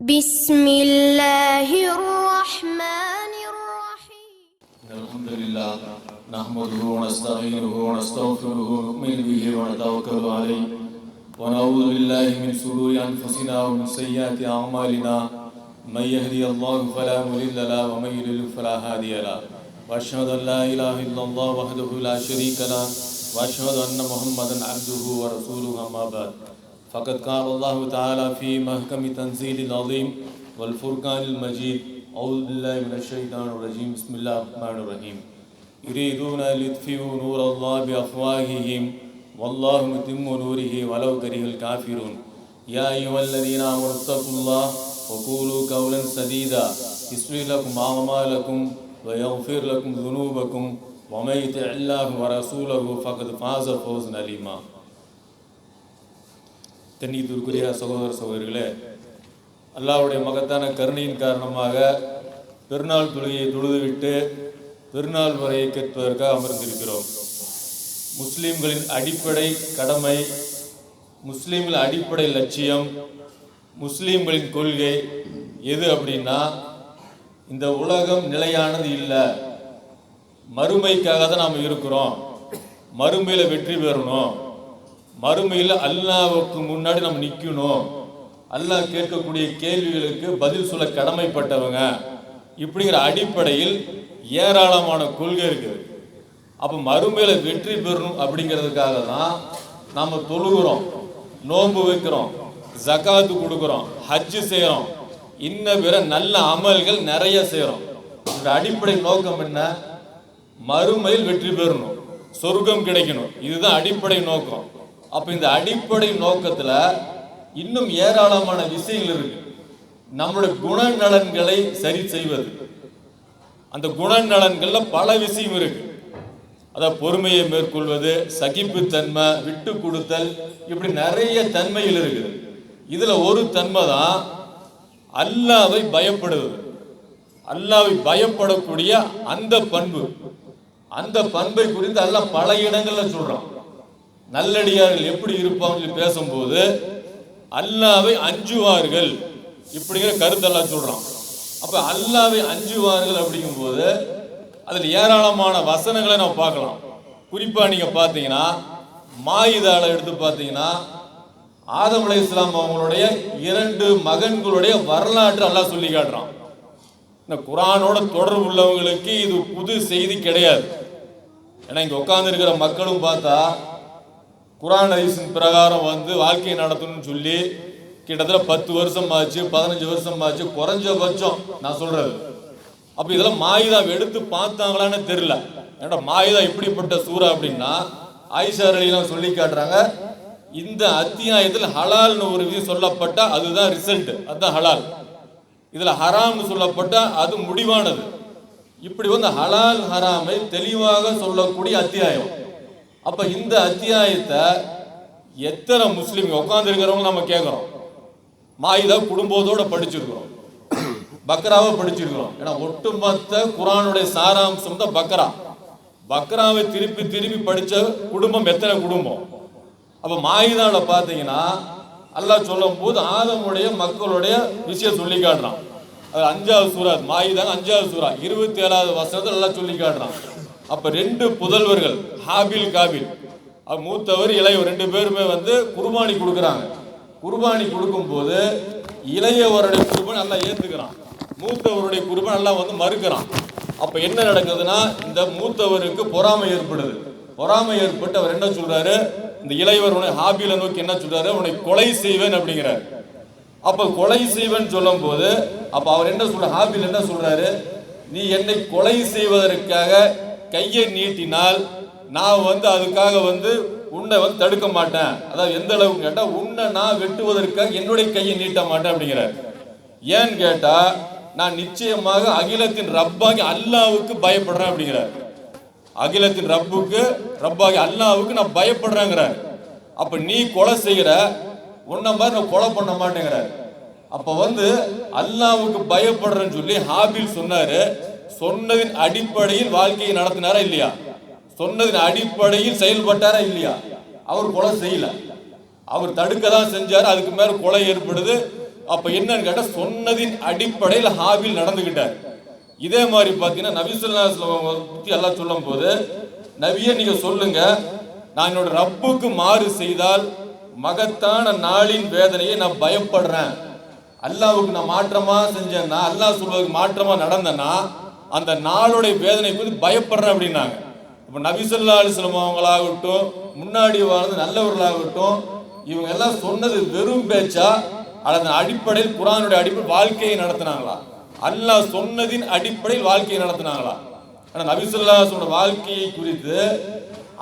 بسم الله الرحمن الرحيم. الحمد لله نحمده ونستعينه ونستغفره ونؤمن به ونتوكل عليه. ونعوذ بالله من شرور أنفسنا ومن سيئات أعمالنا. من يهدي الله فلا مضل له ومن يضلل فلا هادي له. وأشهد أن لا إله إلا الله وحده لا شريك له. وأشهد أن محمدا عبده ورسوله أما بعد. فقد قال الله تعالى في محكم تنزيل العظيم والفرقان المجيد أعوذ بالله من الشيطان الرجيم بسم الله الرحمن الرحيم. يريدون ليطفئوا نور الله بأفواههم والله متم نوره ولو كره الكافرون. يا أيها الذين آمنوا اتقوا الله وقولوا قولا سديدا. يصلح لكم أعمالكم ويغفر لكم ذنوبكم. ومن يطع الله ورسوله فقد فاز فوزا عليما தென்னீத்திற்குரிய சகோதர சகோதரிகளே அல்லாவுடைய மகத்தான கருணையின் காரணமாக பெருநாள் தொழுகையை தொழுதுவிட்டு பெருநாள் வரையை கேட்பதற்காக அமர்ந்திருக்கிறோம். முஸ்லீம்களின் அடிப்படை கடமை முஸ்லிம்களின் அடிப்படை லட்சியம் முஸ்லீம்களின் கொள்கை எது அப்படின்னா இந்த உலகம் நிலையானது இல்லை. மறுமைக்காக தான் நாம் இருக்கிறோம். மறுமையில் வெற்றி பெறணும். மறுமையில் அல்லாவுக்கு முன்னாடி நம்ம நிற்கணும் அல்லாஹ் கேட்கக்கூடிய கேள்விகளுக்கு பதில் சொல்ல கடமைப்பட்டவங்க. இப்படிங்கிற அடிப்படையில் ஏராளமான கொள்கை இருக்குது. அப்போ மறுமையில வெற்றி பெறணும் அப்படிங்கிறதுக்காக தான் நம்ம தொழுகிறோம் நோன்பு வைக்கிறோம் ஜகாத்து கொடுக்குறோம் ஹஜ்ஜு செய்கிறோம் இன்ன பிற நல்ல அமல்கள் நிறைய செய்கிறோம் இந்த அடிப்படை நோக்கம் என்ன? மறுமையில் வெற்றி பெறணும் சொர்க்கம் கிடைக்கணும். இதுதான் அடிப்படை நோக்கம். அப்ப இந்த அடிப்படை நோக்கத்துல இன்னும் ஏராளமான விஷயங்கள் இருக்கு. நம்மளுடைய குணநலன்களை சரி செய்வது. அந்த குணநலன்கள்ல பல விஷயம் இருக்கு. அதான் பொறுமையை மேற்கொள்வது சகிப்புத்தன்மை விட்டு கொடுத்தல் இப்படி நிறைய தன்மைகள் இருக்குது. இதுல ஒரு தன்மை தான் அல்லாவை பயப்படுவது. அல்லாவை பயப்படக்கூடிய அந்த பண்பு. அந்த பண்பை குறித்து அல்ல பல இடங்கள்ல சொல்றான். நல்லடியார்கள் எப்படி இருப்பாங்க பேசும்போது அல்லாவை அஞ்சுவார்கள். இப்படிங்கிற கருத்தெல்லாம் சொல்றான். அப்ப அல்லாவை அஞ்சுவார்கள் அப்படிங்கும்போது அதில் ஏராளமான வசனங்களை நம்ம பார்க்கலாம். குறிப்பா நீங்க பார்த்தீங்கன்னா மாயுதாளை எடுத்து பார்த்தீங்கன்னா ஆதம் அலை இஸ்லாம் அவங்களுடைய இரண்டு மகன்களுடைய வரலாற்று எல்லாம் சொல்லி காட்டுறான். இந்த குரானோட தொடர்பு உள்ளவங்களுக்கு இது புது செய்தி கிடையாது. ஏன்னா இங்க உட்கார்ந்து இருக்கிற மக்களும் பார்த்தா குரான் ஹதீஸின் பிரகாரம் வந்து வாழ்க்கையை நடத்தணும்னு சொல்லி கிட்டத்தட்ட பத்து வருஷம் ஆச்சு பதினஞ்சு வருஷம் ஆச்சு குறைஞ்சபட்சம் நான் சொல்றது. அப்ப இதெல்லாம் மாயுதா எடுத்து பார்த்தாங்களான்னு தெரியல. ஏன்னா மாயுதா இப்படிப்பட்ட சூறா அப்படின்னா ஆயிஷா அலிலாம் சொல்லி காட்டுறாங்க இந்த அத்தியாயத்தில் ஹலால்னு ஒரு விஷயம் சொல்லப்பட்டா அதுதான் ரிசல்ட் அதுதான் ஹலால். இதில் ஹராம்னு சொல்லப்பட்டா அது முடிவானது. இப்படி வந்து ஹலால் ஹராமை தெளிவாக சொல்லக்கூடிய அத்தியாயம். அப்ப இந்த அத்தியாயத்தை எத்தனை முஸ்லீம் உட்காந்துருக்கிறவங்க நம்ம கேட்குறோம் மாயுதா குடும்பத்தோட படிச்சிருக்கிறோம். பக்ராவை படிச்சிருக்கிறோம். ஏன்னா ஒட்டுமொத்த குரானுடைய சாராம்சம் தான் பக்ரா. பக்ராவை திருப்பி திருப்பி படிச்ச குடும்பம் எத்தனை குடும்பம்? அப்ப மாயுதாவில் பார்த்தீங்கன்னா அல்லாஹ் சொல்லும் போது ஆதமுடைய மக்களுடைய விஷயம் சொல்லி காட்டுறான். அது அஞ்சாவது சூறா மாயுதாங்க அஞ்சாவது சூறா இருபத்தி ஏழாவது வருஷத்துல நல்லா சொல்லி காட்டுறான். அப்ப ரெண்டு புதல்வர்கள் ஹாபில் காபில். மூத்தவர் இளையவர் ரெண்டு பேருமே வந்து குர்பானி கொடுக்குறாங்க. குர்பானி கொடுக்கும்போது இளையவருடைய குர்பான் நல்லா ஏத்துக்கிறான். மூத்தவருடைய குர்பான் நல்லா வந்து மறுக்கிறான். அப்ப என்ன நடக்குதுன்னா இந்த மூத்தவருக்கு பொறாமை ஏற்படுது. பொறாமை ஏற்பட்டு அவர் என்ன சொல்றாரு? இந்த இளையவர் உன்னை ஹாபில நோக்கி என்ன சொல்றாரு? உன்னை கொலை செய்வேன் அப்படிங்கிறார். அப்ப கொலை செய்வேன் சொல்லும் போது அப்ப அவர் என்ன சொல்ற ஹாபியில் என்ன சொல்றாரு? நீ என்னை கொலை செய்வதற்காக கையை நீட்டினால் நான் வந்து அதுக்காக வந்து உன்னை வந்து தடுக்க மாட்டேன். அதாவது எந்த அளவுக்கு கேட்டால் உன்னை நான் வெட்டுவதற்காக என்னுடைய கையை நீட்ட மாட்டேன் அப்படிங்கிறார். ஏன்னு கேட்டால் நான் நிச்சயமாக அகிலத்தின் ரப்பாகி அல்லாவுக்கு பயப்படுறேன் அப்படிங்கிறார். அகிலத்தின் ரப்புக்கு ரப்பாகி அல்லாவுக்கு நான் பயப்படுறேங்கிறார். அப்போ நீ கொலை செய்கிற உன்ன மாதிரி நான் கொலை பண்ண மாட்டேங்கிறார். அப்போ வந்து அல்லாவுக்கு பயப்படுறேன்னு சொல்லி ஹாபில் சொன்னார் சொன்னதின் அடிப்படையில் வாழ்க்கையை நடத்தினாரா இல்லையா? சொன்னதின் அடிப்படையில் செயல்பட்டாரா இல்லையா? அவர் கொலை செய்யல. அவர் தடுக்க தான் செஞ்சார் அதுக்கு மேல கொலை ஏற்படுது. அப்ப என்னன்னு கேட்டா சொன்னதின் அடிப்படையில் ஹாபில் நடந்துகிட்டார். இதே மாதிரி பாத்தீங்கன்னா நபிசுல்லா பத்தி எல்லாம் சொல்லும் போது நபியை நீங்க சொல்லுங்க. நான் என்னோட ரப்புக்கு மாறு செய்தால் மகத்தான நாளின் வேதனையை நான் பயப்படுறேன். அல்லாவுக்கு நான் மாற்றமா செஞ்சேன்னா அல்லாஹ் சொல்வதற்கு மாற்றமா நடந்தேன்னா அந்த நாளுடைய வேதனை குறித்து பயப்படுறேன் அப்படின்னாங்க. இப்போ நபிசல்லா அலிஸ்லம் அவங்களாகட்டும் முன்னாடி வாழ்ந்து நல்லவர்களாகட்டும் இவங்க எல்லாம் சொன்னது வெறும் பேச்சா? அல்லது அடிப்படையில் குரானுடைய அடிப்படை வாழ்க்கையை நடத்தினாங்களா? அல்லாஹ் சொன்னதின் அடிப்படையில் வாழ்க்கையை நடத்தினாங்களா? ஆனால் நபிசுல்லாசோட வாழ்க்கையை குறித்து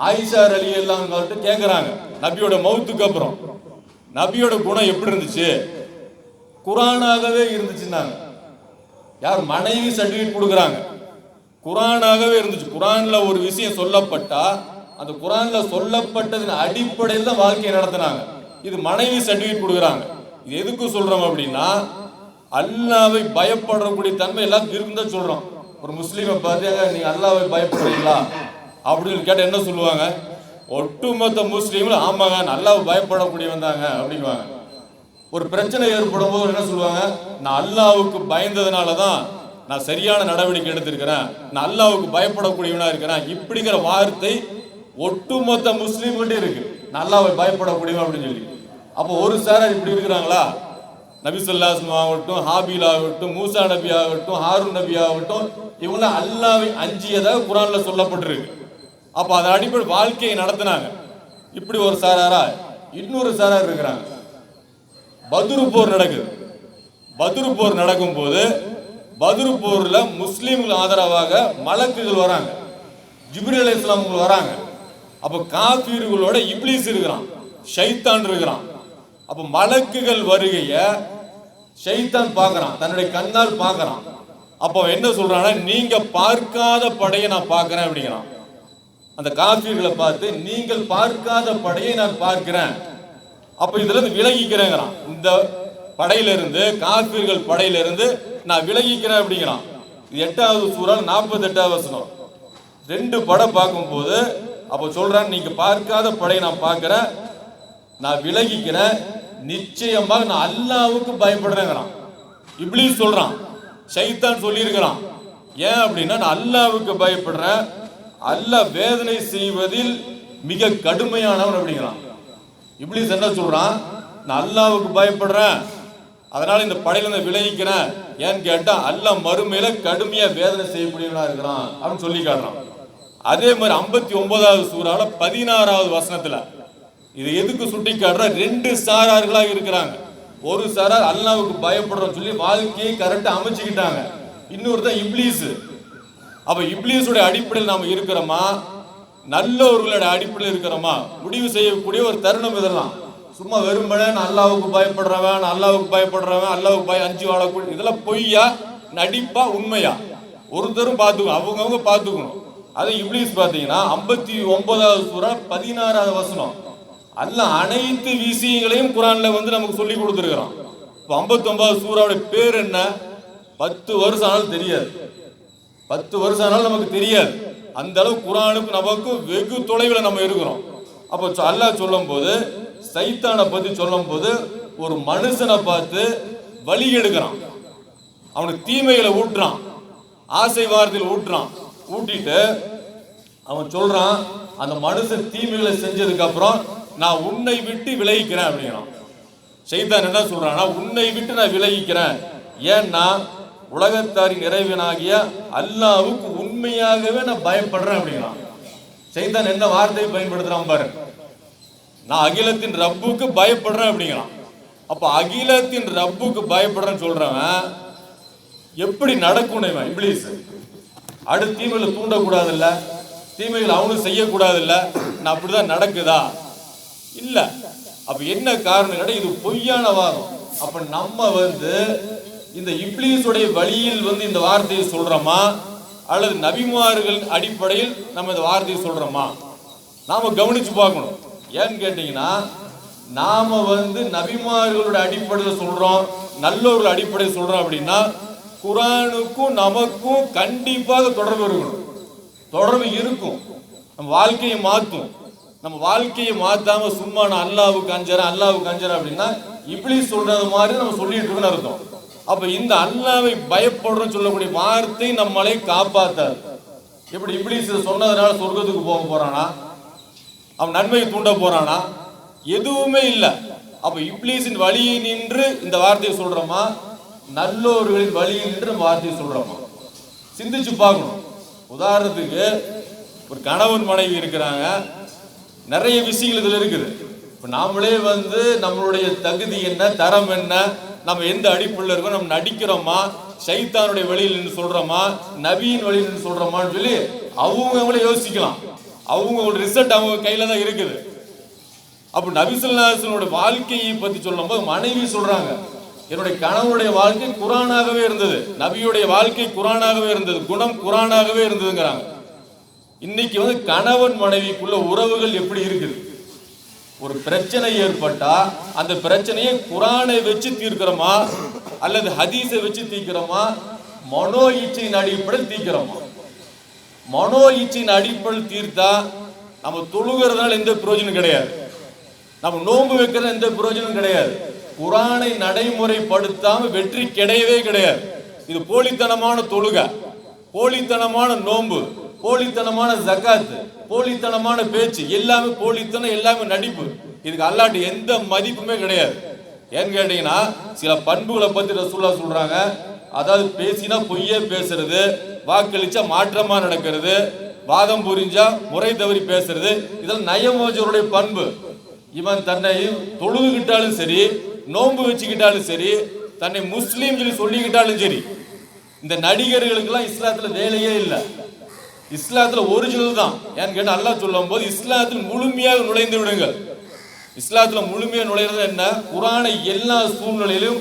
ஆயிஷா அலி எல்லாம் கேட்குறாங்க நபியோட மௌத்துக்கு அப்புறம். நபியோட குணம் எப்படி இருந்துச்சு? குரானாகவே இருந்துச்சுன்னாங்க. யார் மனைவி சர்டிஃபிகேட் கொடுக்குறாங்க? குரானாகவே இருந்துச்சு. குரான்ல ஒரு விஷயம் சொல்லப்பட்டா அந்த குரான்ல சொல்லப்பட்டதின் அடிப்படையில் தான் வாழ்க்கையை நடத்தினாங்க. இது மனைவி சர்டிஃபிகேட் கொடுக்குறாங்க. இது எதுக்கு சொல்றோம் அப்படின்னா அல்லாவை பயப்படக்கூடிய தன்மை எல்லாம் இருந்தா சொல்றோம். ஒரு முஸ்லீமை பார்த்தீங்க நீங்கள் அல்லாவை பயப்படுறீங்களா? அப்படின்னு கேட்ட என்ன சொல்லுவாங்க? ஒட்டுமொத்த முஸ்லீம்கள் ஆமாங்க நல்லாவை பயப்படக்கூடிய வந்தாங்க அப்படிங்குவாங்க ஒரு பிரச்சனை ஏற்படும் போது என்ன சொல்லுவாங்க? நான் அல்லாவுக்கு பயந்ததுனால தான் நான் சரியான நடவடிக்கை எடுத்திருக்கிறேன். நான் அல்லாவுக்கு பயப்படக்கூடியவனா இருக்கிறேன். இப்படிங்கிற வார்த்தை ஒட்டுமொத்த முஸ்லீம்கிட்டே இருக்கு. நான் அல்லாவை பயப்படக்கூடியவன் அப்படின்னு சொல்லி. அப்போ ஒரு சாரார் இப்படி இருக்கிறாங்களா? நபிசல்லாஸ்லம் ஆகட்டும் ஹாபீல் ஆகட்டும் மூசா நபி ஆகட்டும் ஹாரூன் நபி ஆகட்டும் இவங்களாம் அல்லாவை அஞ்சியதாக குரான்ல சொல்லப்பட்டிருக்கு. அப்போ அதை அடிப்படை வாழ்க்கையை நடத்தினாங்க. இப்படி ஒரு சாராரா இன்னொரு சாரார் இருக்கிறாங்க. பதுரு போர் நடக்குது. பதுரு போர் நடக்கும்போது பதுரு போர்ல முஸ்லீம்கள் ஆதரவாக மலக்குகள் வராங்க. ஜிப்ரி அலி இஸ்லாமுகள் வராங்க. அப்ப காபீர்களோட இப்லீஸ் இருக்கிறான். ஷைத்தான் இருக்கிறான். அப்ப மலக்குகள் வருகைய ஷைத்தான் பார்க்கறான். தன்னுடைய கண்ணால் பார்க்கறான். அப்போ என்ன சொல்றான்னா நீங்க பார்க்காத படையை நான் பார்க்கறேன் அப்படிங்கிறான். அந்த காபீர்களை பார்த்து நீங்கள் பார்க்காத படையை நான் பார்க்கிறேன். அப்ப இதுல விலகிக்கிறேங்கிறான். இந்த படையிலிருந்து காப்பீர்கள் படையிலிருந்து நான் விலகிக்கிறேன் அப்படிங்கிறான். இது எட்டாவது சூறால் நாற்பத்தி எட்டாவது வசனம். ரெண்டு படம் பார்க்கும்போது அப்ப சொல்றான் நீங்க பார்க்காத படையை நான் பார்க்கிறேன். நான் விலகிக்கிறேன். நிச்சயமாக நான் அல்லாவுக்கு பயப்படுறேங்கிறான். இப்படி சொல்றான். ஷைத்தான் சொல்லியிருக்கிறான். ஏன் அப்படின்னா நான் அல்லாவுக்கு பயப்படுறேன். அல்ல வேதனை செய்வதில் மிக கடுமையானவன் அப்படிங்கிறான். இப்ளீஸ் என்ன சொல்றான்? நான் அல்லாவுக்கு பயப்படுறேன். அதனால இந்த படையிலேருந்து விலகிக்கிறேன் விளைவிக்கிறேன். ஏன்னு கேட்டா அல்ல மறுமையில கடுமையா வேதனை செய்யக்கூடியவனா இருக்கிறான் அப்படின்னு சொல்லி காட்டுறான். அதே மாதிரி ஐம்பத்தி ஒன்பதாவது சூறால பதினாறாவது வசனத்துல இது எதுக்கு சுட்டி காட்டுற ரெண்டு சாரார்களா இருக்கிறாங்க. ஒரு சாரார் அல்லாவுக்கு பயப்படுறோம் சொல்லி வாழ்க்கையை கரெக்டா அமைச்சுக்கிட்டாங்க. இன்னொருத்தன் இப்ளீஸ் அப்ப இப்ளீஸுடைய அடிப்படையில் நாம இருக்கிறோமா? நல்லவர்களுடைய அடிப்படையில் இருக்கிறோமா? முடிவு செய்யக்கூடிய ஒரு தருணம் இதெல்லாம். சும்மா வெறுமனே அல்லாவுக்கு பயப்படுறவன் அல்லாவுக்கு பயப்படுறவன் அல்லாவுக்கு பய அஞ்சு வாழக்கூடிய இதெல்லாம் பொய்யா நடிப்பா உண்மையா? ஒருத்தரும் பார்த்துக்கணும் அவங்கவுங்க பார்த்துக்கணும். அது இப்ளீஸ் பார்த்தீங்கன்னா ஐம்பத்தி ஒன்பதாவது சூறா பதினாறாவது வசனம். அல்ல அனைத்து விஷயங்களையும் குரான்ல வந்து நமக்கு சொல்லி கொடுத்துருக்குறோம் இப்போ ஐம்பத்தி ஒன்பதாவது சூறாவுடைய பேர் என்ன? பத்து வருஷம் ஆனாலும் தெரியாது. பத்து வருஷம் ஆனாலும் நமக்கு தெரியாது. அந்த அளவு குரானுக்கு நமக்கு வெகு தொலைவில் நம்ம இருக்கிறோம். அப்போ அல்லாஹ் சொல்லும் போது சைத்தானை பத்தி சொல்லும் போது ஒரு மனுஷனை பார்த்து வழி எடுக்கிறான். அவனுக்கு தீமைகளை ஊட்டுறான். ஆசை வார்த்தையில் ஊட்டுறான். ஊட்டிட்டு அவன் சொல்றான் அந்த மனுஷன் தீமைகளை செஞ்சதுக்கு அப்புறம் நான் உன்னை விட்டு விலகிக்கிறேன் அப்படிங்கிறான். செய்தான் என்ன சொல்றான்னா உன்னை விட்டு நான் விலகிக்கிறேன். ஏன்னா உலகத்தாரின் இறைவனாகிய அல்லாவுக்கு உண்மையாகவே நான் பயப்படுறேன் அப்படிங்கிறான். செய்தான் என்ன வார்த்தையை பயன்படுத்துறான் பாரு. நான் அகிலத்தின் ரப்புக்கு பயப்படுறேன் அப்படிங்கிறான். அப்ப அகிலத்தின் ரப்புக்கு பயப்படுறேன்னு சொல்றவன் எப்படி நடக்கும் இவன் இப்ளீஸ்? அடுத்த தீமைகளை தூண்டக்கூடாது இல்ல தீமைகள் அவனும் செய்யக்கூடாது இல்ல நான் அப்படிதான் நடக்குதா? இல்ல. அப்ப என்ன காரணம் கேட்டா இது பொய்யான வாதம். அப்ப நம்ம வந்து இந்த இப்ளீஸுடைய வழியில் வந்து இந்த வார்த்தையை சொல்றோமா? அல்லது நபிமார்கள் அடிப்படையில் நம்ம இந்த வார்த்தையை சொல்றோமா? நாம கவனிச்சு பார்க்கணும். ஏன்னு கேட்டீங்கன்னா நாம வந்து நபிமார்களோட அடிப்படையில் சொல்றோம் நல்லவர்கள் அடிப்படையில் சொல்றோம் அப்படின்னா குரானுக்கும் நமக்கும் கண்டிப்பாக தொடர்பு இருக்கணும். தொடர்பு இருக்கும். நம்ம வாழ்க்கையை மாற்றும். நம்ம வாழ்க்கையை மாத்தாம சும்மா நான் அல்லாவுக்கு அஞ்சறேன் அல்லாவுக்கு அஞ்சறேன் அப்படின்னா இப்படி சொல்றது மாதிரி நம்ம சொல்லிட்டு இருக்கோம்னு அர்த்தம். அப்ப இந்த அல்லாவை பயப்படுறோம் சொல்லக்கூடிய வார்த்தை நம்மளை காப்பாத்தாது. எப்படி இப்படி சொன்னதுனால சொர்க்கத்துக்கு போக போறானா? அவன் நன்மையை தூண்ட போறானா? எதுவுமே இல்லை. அப்ப இப்ளீஸின் வழியை நின்று இந்த வார்த்தையை சொல்றோமா? நல்லோர்களின் வழியை நின்று வார்த்தையை சொல்றோமா? சிந்திச்சு பார்க்கணும். உதாரணத்துக்கு ஒரு கணவன் மனைவி இருக்கிறாங்க. நிறைய விஷயங்கள் இதுல இருக்குது. இப்ப நாமளே வந்து நம்மளுடைய தகுதி என்ன தரம் என்ன? நம்ம எந்த அடிப்புள்ள இருக்கோம் நம்ம நடிக்கிறோமா சைத்தானுடைய வழியில் நின்று சொல்றோமா நபியின் வழியில் நின்று சொல்றோமான்னு சொல்லி அவங்கவுங்களே யோசிக்கலாம். அவங்க ரிசல்ட் அவங்க கையில தான் இருக்குது. அப்போ நபிசுல்லாசனோட வாழ்க்கையை பத்தி சொல்லும்போது மனைவி சொல்றாங்க என்னுடைய கணவனுடைய வாழ்க்கை குரானாகவே இருந்தது நபியுடைய வாழ்க்கை குரானாகவே இருந்தது குணம் குரானாகவே இருந்ததுங்கிறாங்க. இன்னைக்கு வந்து கணவன் மனைவிக்குள்ள உறவுகள் எப்படி இருக்குது? ஒரு பிரச்சனை ஏற்பட்டா அந்த பிரச்சனையை குரானை வச்சு தீர்க்கிறோமா? அல்லது ஹதீஸை வச்சு தீர்க்கிறோமா? மனோ இச்சையின் அடிப்படையில் தீர்க்கிறோமா? மனோ இச்சையின் அடிப்படையில் தீர்த்தா நம்ம தொழுகிறதுனால எந்த பிரயோஜனம் கிடையாது. நம்ம நோன்பு வைக்கிறது எந்த பிரயோஜனம் கிடையாது. குரானை நடைமுறைப்படுத்தாம வெற்றி கிடையவே கிடையாது. இது போலித்தனமான தொழுகை போலித்தனமான நோன்பு. போலித்தனமான ஜகாத் போலித்தனமான பேச்சு எல்லாமே போலித்தனம் எல்லாமே நடிப்பு. இதுக்கு அல்லாட்டு எந்த மதிப்புமே கிடையாது. ஏன்னு கேட்டீங்கன்னா சில பண்புகளை பத்தி ரசூல்லா சொல்றாங்க. அதாவது பேசினா பொய்யே பேசுறது வாக்களிச்சா மாற்றமா நடக்கிறது வாதம் புரிஞ்சா முறை தவறி பேசுறது இதெல்லாம் நயமோஜருடைய பண்பு. இவன் தன்னை தொழுதுகிட்டாலும் சரி நோன்பு வச்சுக்கிட்டாலும் சரி தன்னை முஸ்லீம் சொல்லி சொல்லிக்கிட்டாலும் சரி இந்த நடிகர்களுக்கெல்லாம் இஸ்லாத்துல வேலையே இல்லை. இஸ்லாத்துல ஒரிஜினல் தான். ஏன்னு கேட்டால் அல்லா சொல்லும் போது இஸ்லாத்தில் முழுமையாக நுழைந்து விடுங்கள். இஸ்லாத்துல முழுமையாக நுழைறது என்ன? குரானை எல்லா சூழ்நிலையிலும்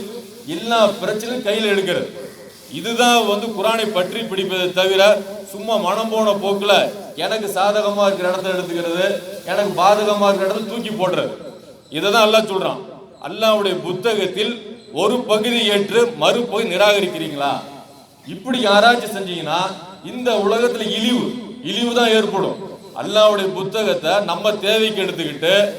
எல்லா பிரச்சனையும் கையில் எடுக்கிறது. இதுதான் வந்து குரானை பற்றி பிடிப்பதை தவிர சும்மா மனம் போன போக்கில் எனக்கு சாதகமாக இருக்கிற இடத்த எடுத்துக்கிறது எனக்கு பாதகமாக இருக்கிற இடத்த தூக்கி போடுறது. இதை தான் அல்லாஹ் சொல்கிறான் அல்லாவுடைய புத்தகத்தில் ஒரு பகுதி ஏற்று மறுபகுதி நிராகரிக்கிறீங்களா? இப்படி யாராச்சும் செஞ்சீங்கன்னா இந்த உலகத்துல இழிவு. இழிவு தான் ஏற்படும். அல்லாவுடைய புத்தகத்தை நம்ம தேவைக்கு எடுத்துக்கிட்டு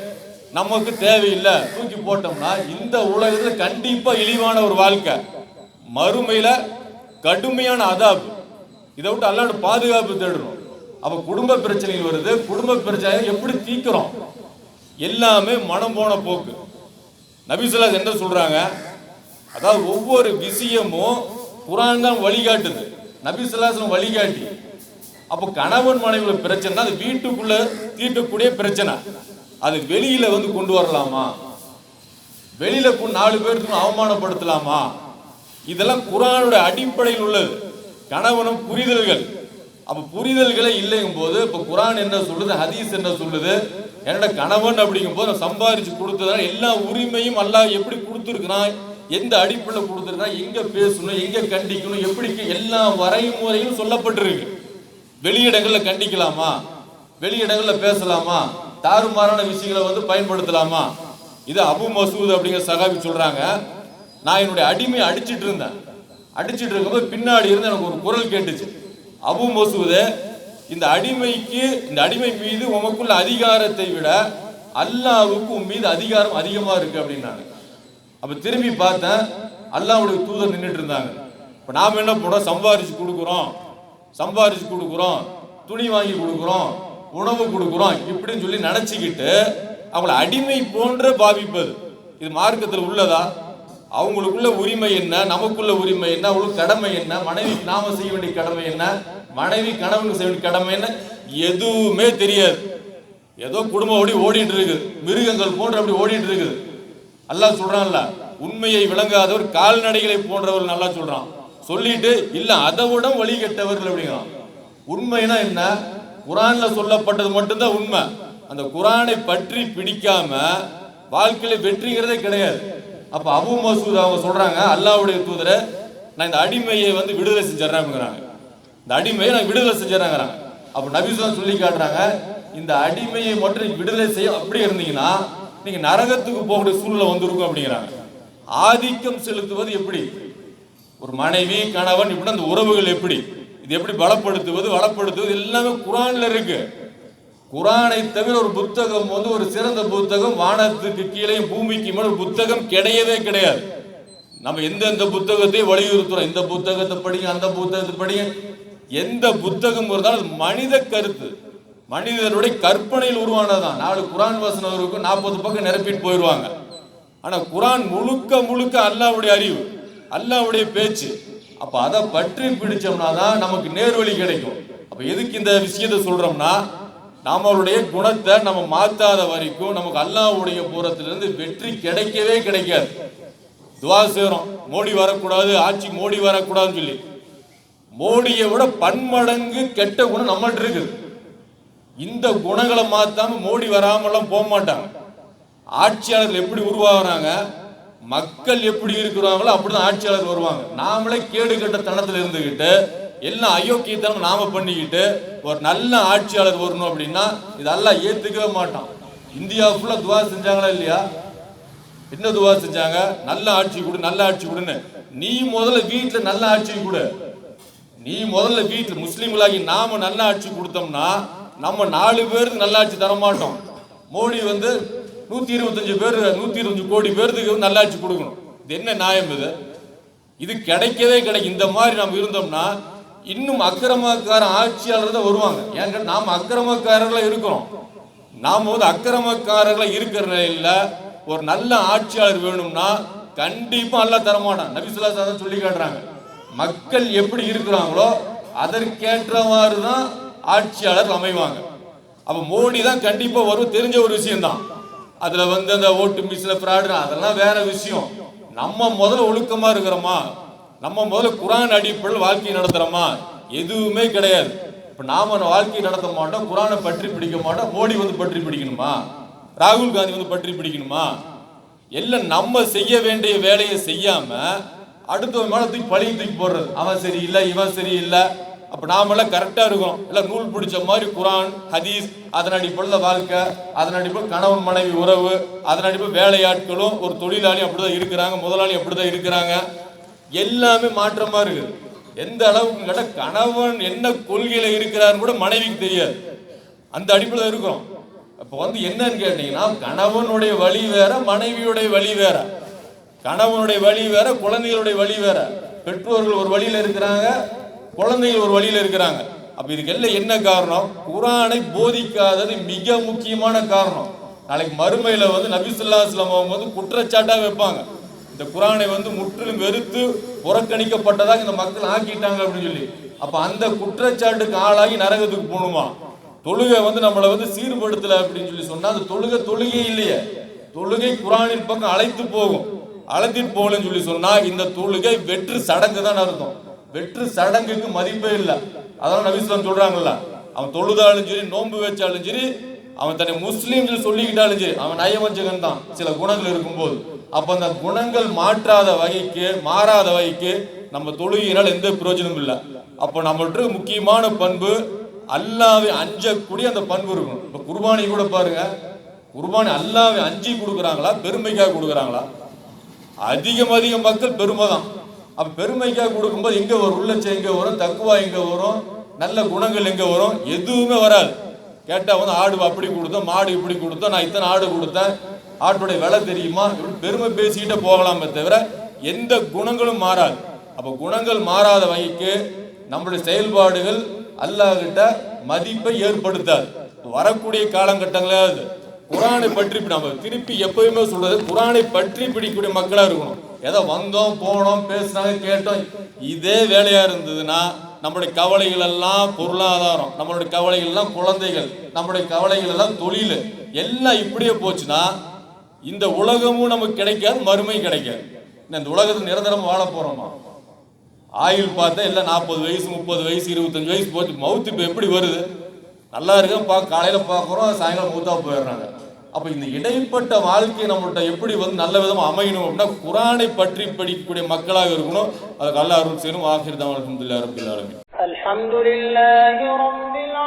நமக்கு தேவையில்லை தூக்கி போட்டோம்னா இந்த உலகத்துல கண்டிப்பா இழிவான ஒரு வாழ்க்கை. மறுமையில கடுமையான அதாப். இதை விட்டு அல்லாட பாதுகாப்பு தேடணும். அப்ப குடும்ப பிரச்சனைகள் வருது. குடும்ப பிரச்சனை எப்படி தீக்கிறோம் எல்லாமே மனம் போன போக்கு. நபிசுல்லா என்ன சொல்றாங்க? அதாவது ஒவ்வொரு விஷயமும் குரான் தான் வழிகாட்டுது. நபிசுல்லாசனம் வழிகாட்டி அப்போ கணவன் மனைவியில் பிரச்சனை அது வீட்டுக்குள்ள தீட்டக்கூடிய பிரச்சனை. அது வெளியில வந்து கொண்டு வரலாமா? வெளியில நாலு பேருக்கு அவமானப்படுத்தலாமா? இதெல்லாம் குரானோட அடிப்படையில் உள்ளது. கணவனும் புரிதல்கள். அப்ப புரிதல்களே இல்லைங்கும் போது இப்ப குரான் என்ன சொல்லுது ஹதீஸ் என்ன சொல்லுது? என்னோட கணவன் அப்படிங்கும் போது நான் சம்பாரிச்சு கொடுத்ததால எல்லா உரிமையும் அல்லாஹ் எப்படி கொடுத்துருக்கிறான்? எந்த அடிப்படையில் கொடுத்துருந்தா எங்க பேசணும் எங்க கண்டிக்கணும் எப்படி எல்லா வரைமுறையும் சொல்லப்பட்டிருக்கு. வெளியிடங்களில் கண்டிக்கலாமா? வெளியிடங்களில் பேசலாமா? தாறுமாறான விஷயங்களை வந்து பயன்படுத்தலாமா? இது அபு மசூத் அப்படிங்கிற சகாபி சொல்றாங்க. நான் என்னுடைய அடிமையை அடிச்சிட்டு இருந்தேன். அடிச்சிட்டு இருக்கும்போது பின்னாடி இருந்து எனக்கு ஒரு குரல் கேட்டுச்சு. அபு மசூதே இந்த அடிமைக்கு இந்த அடிமை மீது உமக்குள்ள அதிகாரத்தை விட அல்லாவுக்கு உன் மீது அதிகாரம் அதிகமாக இருக்கு அப்படின்னாங்க. அப்ப திரும்பி பார்த்தேன் அல்லாவுடைய தூதர் நின்றுட்டு இருந்தாங்க. இப்ப நாம என்ன பண்றோம் சம்பாரிச்சு கொடுக்குறோம். சம்பாரிச்சு கொடுக்குறோம். துணி வாங்கி கொடுக்குறோம். உணவு கொடுக்குறோம். இப்படின்னு சொல்லி நினைச்சுக்கிட்டு அவங்கள அடிமை போன்ற பாவிப்பது. இது மார்க்கத்தில் உள்ளதா? அவங்களுக்குள்ள உரிமை என்ன? நமக்குள்ள உரிமை என்ன? அவங்களுக்கு கடமை என்ன? மனைவிக்கு நாம செய்ய வேண்டிய கடமை என்ன? மனைவி கணவனுக்கு செய்ய வேண்டிய கடமை என்ன? எதுவுமே தெரியாது. ஏதோ குடும்பம் ஓடி ஓடிட்டு இருக்குது. மிருகங்கள் போன்ற அப்படி ஓடிட்டு இருக்குது. அல்லா சொல்றான்ல உண்மையை விளங்காதவர் கால்நடைகளை போன்றவர் நல்லா சொல்றான். சொல்லிட்டு இல்ல அதை விட வழி கெட்டவர்கள் அப்படிங்கிறான். உண்மைனா என்ன? குரான்ல சொல்லப்பட்டது மட்டும்தான் உண்மை. அந்த குரானை பற்றி பிடிக்காம வாழ்க்கையில வெற்றிங்கிறதே கிடையாது. அப்ப அபு மசூத் அவங்க சொல்றாங்க அல்லாவுடைய தூதரை நான் இந்த அடிமையை வந்து விடுதலை செஞ்சிடறேங்கிறாங்க இந்த அடிமையை நான் விடுதலை செஞ்சிடறேங்கிறாங்க. அப்ப நபிசுதான் சொல்லி காட்டுறாங்க இந்த அடிமையை மட்டும் விடுதலை செய்ய அப்படி இருந்தீங்கன்னா நீங்கள் நரகத்துக்கு போகக்கூடிய சூழ்நிலை வந்திருக்கும் அப்படிங்கிறாங்க. ஆதிக்கம் செலுத்துவது எப்படி? ஒரு மனைவி கணவன் இப்படி அந்த உறவுகள் எப்படி? இது எப்படி பலப்படுத்துவது வளப்படுத்துவது எல்லாமே குரான்ல இருக்கு. குரானை தவிர ஒரு புத்தகம் வந்து ஒரு சிறந்த புத்தகம் வானத்துக்கு கீழே பூமிக்கு மேல ஒரு புத்தகம் கிடையவே கிடையாது. நம்ம எந்தெந்த புத்தகத்தை வலியுறுத்துறோம்? இந்த புத்தகத்தை படிங்க அந்த புத்தகத்தை படிங்க. எந்த புத்தகம் இருந்தாலும் மனித கருத்து. மனிதனுடைய கற்பனையில் உருவானதுதான். நாலு குரான் வசனம் இருக்கும் நாற்பது பக்கம் நிரப்பிட்டு போயிடுவாங்க. ஆனா குரான் முழுக்க முழுக்க அல்லாவுடைய அறிவு அல்லாவுடைய பேச்சு. அப்ப அதை பற்றி பிடிச்சோம்னா தான் நமக்கு நேர்வழி கிடைக்கும். அப்ப எதுக்கு இந்த விஷயத்தை சொல்றோம்னா நம்மளுடைய குணத்தை நம்ம மாத்தாத வரைக்கும் நமக்கு அல்லாஹ்வுடைய பூரத்திலிருந்து வெற்றி கிடைக்கவே கிடைக்காது. துவா செய்றோம். மோடி வரக்கூடாது ஆட்சி மோடி வரக்கூடாதுன்னு சொல்லி. மோடியை விட பன்மடங்கு கெட்ட குணம் நம்மள்ட்ட இருக்குது. இந்த குணங்களை மாத்தாம மோடி வராமலாம் போக மாட்டாங்க. ஆட்சியாளர்கள் எப்படி உருவாகிறாங்க மக்கள் எப்படி இருக்கிறாங்களோ அப்படிதான் ஆட்சியாளர் வருவாங்க. நாமளே கேடு கட்ட தனத்துல இருந்துகிட்டு எல்லாம் அயோக்கியத்தனம் நாம பண்ணிக்கிட்டு ஒரு நல்ல ஆட்சியாளர் வரணும் அப்படின்னா இதெல்லாம் ஏத்துக்கவே மாட்டான். இந்தியா ஃபுல்லா துவா செஞ்சாங்களா இல்லையா? என்ன துவா செஞ்சாங்க? நல்ல ஆட்சி கொடு நல்ல ஆட்சி கொடுன்னு. நீ முதல்ல வீட்டுல நல்ல ஆட்சி கொடு. நீ முதல்ல வீட்டுல முஸ்லீம்களாகி நாம நல்ல ஆட்சி கொடுத்தோம்னா நம்ம நாலு பேருக்கு நல்லாட்சி ஆட்சி மோடி வந்து நூத்தி இருபத்தஞ்சு பேர் நூத்தி இருபத்தஞ்சு கோடி பேருக்கு வந்து கொடுக்கணும். இது என்ன நியாயம் இது? இது கிடைக்கவே கிடைக்கும் இந்த மாதிரி நம்ம இருந்தோம்னா இன்னும் அக்கிரமக்கார ஆட்சியாளர் தான் வருவாங்க. ஏன்னா நாம அக்கிரமக்காரர்களா இருக்கிறோம். நாம் வந்து அக்கிரமக்காரர்களா இருக்கிற நிலையில ஒரு நல்ல ஆட்சியாளர் வேணும்னா கண்டிப்பா நல்லா தரமாட்டான். நபிசுல்லா தான் சொல்லி காட்டுறாங்க. மக்கள் எப்படி இருக்கிறாங்களோ அதற்கேற்றவாறு தான் ஆட்சியாளர் அமைவாங்க. அப்ப மோடி தான் கண்டிப்பா வரும். தெரிஞ்ச ஒரு விஷயம்தான். அதுல வந்து அந்த ஓட்டு மிஸ்ல ஃப்ராடு அதெல்லாம் வேற விஷயம். நம்ம முதல்ல ஒழுக்கமா இருக்கிறோமா? நம்ம முதல்ல குரான் அடிப்படையில் வாழ்க்கை நடத்துறோமா? எதுவுமே கிடையாது. இப்ப நாம வாழ்க்கை நடத்த மாட்டோம் குரானை பற்றி பிடிக்க மாட்டோம் மோடி வந்து பற்றி பிடிக்கணுமா? ராகுல் காந்தி வந்து பற்றி பிடிக்கணுமா? எல்லாம் நம்ம செய்ய வேண்டிய வேலையை செய்யாம அடுத்தவன் மேல தூக்கி பழி தூக்கி போடுறது. அவன் சரியில்லை இவன் சரியில்லை. அப்ப நாமெல்லாம் கரெக்டா இருக்கோம். எல்லாம் நூல் பிடிச்ச மாதிரி குரான் ஹதீஸ் அதன் அடிப்படையில் வாழ்க்கை அதன் அடிப்படையில் கணவன் மனைவி உறவு அதன் அடிப்படையில் வேலையாட்களும் ஒரு தொழிலாளி அப்படிதான் இருக்கிறாங்க முதலாளி அப்படிதான் இருக்கிறாங்க. எல்லாமே மாற்றமா இருக்குது. எந்த அளவுக்கு கேட்டா கணவன் என்ன கொள்கையில இருக்கிறாருன்னு கூட மனைவிக்கு தெரியாது. அந்த அடிப்படையில் இருக்கிறோம். அப்போ வந்து என்னன்னு கேட்டீங்கன்னா கணவனுடைய வழி வேற மனைவியுடைய வழி வேற. கணவனுடைய வழி வேற குழந்தைகளுடைய வழி வேற. பெற்றோர்கள் ஒரு வழியில இருக்கிறாங்க குழந்தைகள் ஒரு வழியில் இருக்கிறாங்க. அப்ப இதுக்கு எல்லாம் என்ன காரணம்? குரானை போதிக்காதது மிக முக்கியமான காரணம். நாளைக்கு மறுமையில வந்து நபிசுல்லா இஸ்லாம் அவங்க வந்து குற்றச்சாட்டா வைப்பாங்க. இந்த குரானை வந்து முற்றிலும் வெறுத்து புறக்கணிக்கப்பட்டதாக இந்த மக்கள் ஆக்கிட்டாங்க அப்படின்னு சொல்லி. அப்ப அந்த குற்றச்சாட்டுக்கு ஆளாகி நரகத்துக்கு போகணுமா? தொழுகை வந்து நம்மளை வந்து சீர்படுத்தல அப்படின்னு சொல்லி சொன்னா அந்த தொழுகை தொழுகை இல்லையே. தொழுகை குரானின் பக்கம் அழைத்து போகும். அழைத்திட்டு போகலன்னு சொல்லி சொன்னா இந்த தொழுகை வெற்று சடங்கு தான் அர்த்தம். வெற்று சடங்குக்கு மதிப்பே இல்லை. அதெல்லாம் நபிஸ்லாம் சொல்றாங்கல்ல. அவன் தொழுதாலும் சரி நோன்பு வச்சாலும் சரி அவன் தன்னை முஸ்லீம் சொல்லிக்கிட்டாலும் சரி அவன் நயவஞ்சகன் தான் சில குணங்கள் இருக்கும்போது. அப்ப அந்த குணங்கள் மாற்றாத வகைக்கு மாறாத வகைக்கு நம்ம தொழுகையினால் எந்த பிரயோஜனமும் இல்லை. அப்போ நம்மளுக்கு முக்கியமான பண்பு அல்லாவே அஞ்சக்கூடிய அந்த பண்பு இருக்கணும். இப்போ குர்பானி கூட பாருங்க. குர்பானி அல்லாவே அஞ்சி கொடுக்குறாங்களா பெருமைக்காக கொடுக்குறாங்களா? அதிகம் அதிகம் மக்கள் பெருமை தான் அப்ப பெருமைக்காக கொடுக்கும்போது எங்க வரும்? உள்ளச்சம் எங்க வரும்? தக்குவா எங்க வரும்? நல்ல குணங்கள் எங்க வரும்? எதுவுமே வராது. கேட்டா வந்து ஆடு அப்படி கொடுத்தோம் மாடு இப்படி கொடுத்தோம் நான் இத்தனை ஆடு கொடுத்தேன். ஆட்டுடைய விலை தெரியுமா? இப்படி பெருமை பேசிக்கிட்டே போகலாமே தவிர எந்த குணங்களும் மாறாது. அப்ப குணங்கள் மாறாத வகைக்கு நம்மளுடைய செயல்பாடுகள் அல்லாஹ்கிட்ட மதிப்பை ஏற்படுத்தாது. வரக்கூடிய காலகட்டங்களாவது குரானை பற்றி நம்ம திருப்பி எப்பயுமே சொல்றது குரானை பற்றி பிடிக்கக்கூடிய மக்களா இருக்கணும். ஏதோ வந்தோம் போனோம் பேசினாங்க கேட்டோம். இதே வேலையா இருந்ததுன்னா நம்மளுடைய கவலைகள் எல்லாம் பொருளாதாரம் நம்மளுடைய கவலைகள் எல்லாம் குழந்தைகள் நம்மளுடைய கவலைகள் எல்லாம் தொழில் எல்லாம் இப்படியே போச்சுன்னா இந்த உலகமும் நமக்கு கிடைக்காது மறுமை கிடைக்காது. இந்த உலகத்தில் நிரந்தரம் வாழ போறோமா? ஆயுள் பார்த்தா எல்லாம் நாற்பது வயசு முப்பது வயசு இருபத்தஞ்சு வயசு போச்சு. மவுத்து இப்போ எப்படி வருது? நல்லா இருக்கும் பா காலையில் பார்க்குறோம் சாயங்காலம் மூத்தா போயிடுறாங்க. அப்போ இந்த இடைப்பட்ட வாழ்க்கை நம்மள்ட்ட எப்படி வந்து நல்ல விதமாக அமையணும் அப்படின்னா குரானை பற்றி படிக்கக்கூடிய மக்களாக இருக்கணும். அதுக்கு அல்ல அருள் சேரும் ஆசிரியர் தான் அலமதுல்லா ரபில் ஆலமி அலமதுல்லா